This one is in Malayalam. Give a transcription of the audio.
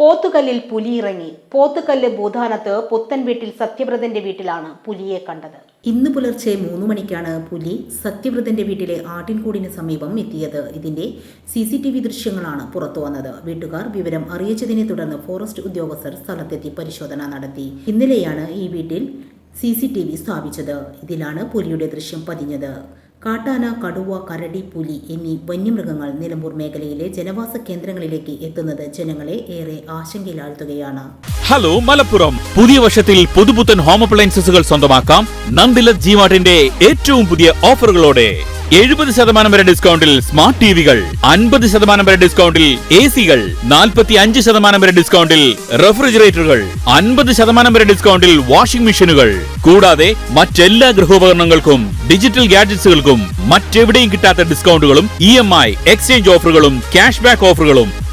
പോത്തുകല്ലിൽ പുലി ഇറങ്ങി പോത്തുകല്ല് ഭൂതാനത്ത് പുത്തൻ വീട്ടിൽ സത്യവ്രതന്റെ വീട്ടിലാണ് പുലിയെ കണ്ടത്. ഇന്ന് പുലർച്ചെ മൂന്ന് മണിക്കാണ് പുലി സത്യവ്രതന്റെ വീട്ടിലെ ആട്ടിൻകൂടിന് സമീപം എത്തിയത്. ഇതിന്റെ സി സി ടി വി ദൃശ്യങ്ങളാണ് പുറത്തു വന്നത്. വീട്ടുകാർ വിവരം അറിയിച്ചതിനെ തുടർന്ന് ഫോറസ്റ്റ് ഉദ്യോഗസ്ഥർ സ്ഥലത്തെത്തി പരിശോധന നടത്തി. ഇന്നലെയാണ് ഈ വീട്ടിൽ സി സി ടി വി സ്ഥാപിച്ചത്. ഇതിലാണ് പുലിയുടെ ദൃശ്യം പതിഞ്ഞത്. കാട്ടാന കടുവ കരടി പുലി എന്നീ വന്യമൃഗങ്ങൾ നിലമ്പൂർ മേഖലയിലെ ജനവാസ കേന്ദ്രങ്ങളിലേക്ക് എത്തുന്നത് ജനങ്ങളെ ഏറെ ആശങ്കയിലാഴ്ത്തുകയാണ്. ഹലോ മലപ്പുറം. പുതിയ വർഷത്തിൽ പുതുപുത്തൻ ഹോം അപ്ലയൻസസുകൾ സ്വന്തമാക്കാം. നന്ദിലത് ജീവാട്ടിന്റെ ഏറ്റവും പുതിയ ഓഫറുകളോടെ. എഴുപത് ശതമാനം വരെ ഡിസ്കൗണ്ടിൽ സ്മാർട്ട് ടിവികൾ അൻപത് ശതമാനം വരെ ഡിസ്കൗണ്ടിൽ എ സികൾ നാൽപ്പത്തി അഞ്ച് ശതമാനം വരെ ഡിസ്കൗണ്ടിൽ റെഫ്രിജറേറ്ററുകൾ അൻപത് ശതമാനം വരെ ഡിസ്കൗണ്ടിൽ വാഷിംഗ് മെഷീനുകൾ. കൂടാതെ മറ്റെല്ലാ ഗൃഹോപകരണങ്ങൾക്കും ഡിജിറ്റൽ ഗാഡ്ജറ്റ്സുകൾക്കും മറ്റെവിടെയും കിട്ടാത്ത ഡിസ്കൗണ്ടുകളും ഇ എം ഐ എക്സ്ചേഞ്ച് ഓഫറുകളും ക്യാഷ് ബാക്ക് ഓഫറുകളും